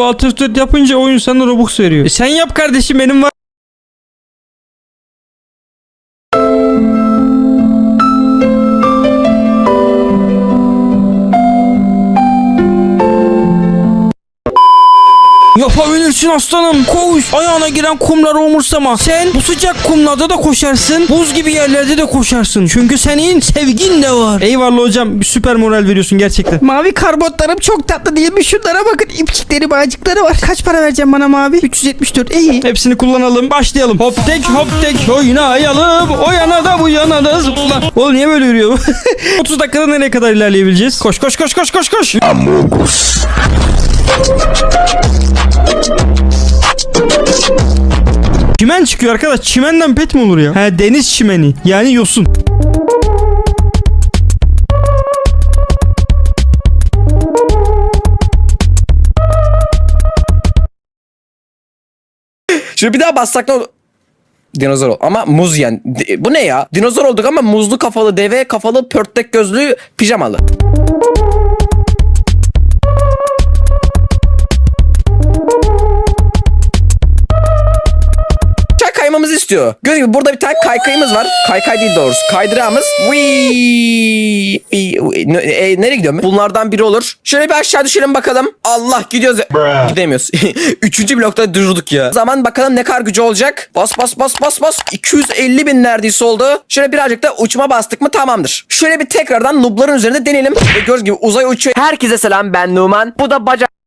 Alt F4 yapınca oyun sana Robux veriyor. E sen yap kardeşim benim var. Yapabilirsin aslanım. Koş. Ayağına giren kumları umursama. Sen bu sıcak kumlarda da koşarsın. Buz gibi yerlerde de koşarsın. Çünkü senin sevgin de var. Eyvallah hocam. Süper moral veriyorsun gerçekten. Mavi karbotlarım çok tatlı değil mi? Şunlara bakın ipçikleri bağcıkları var. Kaç para vereceğim bana mavi? 374 iyi. Hepsini kullanalım. Başlayalım. Hop tek hop tek oynayalım. O yana da bu yana da zıpla. Oğlum niye böyle yürüyor? 30 dakikada nereye kadar ilerleyebileceğiz? Koş koş koş koş koş koş. Çimen çıkıyor arkadaş. Çimenden pet mi olur ya? He deniz çimeni. Yani yosun. Şimdi bir daha bassak ne? Dinozor ol. Ama muz yen. Di- Bu ne ya? Dinozor olduk ama muzlu kafalı, deve kafalı, pörtlek gözlü, pijamalı. İstiyor. Gördüğünüz gibi burada bir tane kaykayımız var. Kaykay değil doğrusu. Kaydırağımız. Wii. E, nereye gidiyorum? Bunlardan biri olur. Şöyle bir aşağı düşelim bakalım. Allah gidiyoruz. Gidemiyoruz. Üçüncü blokta durduk ya. O zaman bakalım ne kadar gücü olacak. Bas bas bas bas bas. 250 bin neredeyse oldu. Şöyle birazcık da uçma bastık mı tamamdır. Şöyle bir tekrardan nubların üzerinde deneyelim. Ve gördüğünüz gibi uzay uçuyor. Herkese selam ben Numan. Bu da bacak.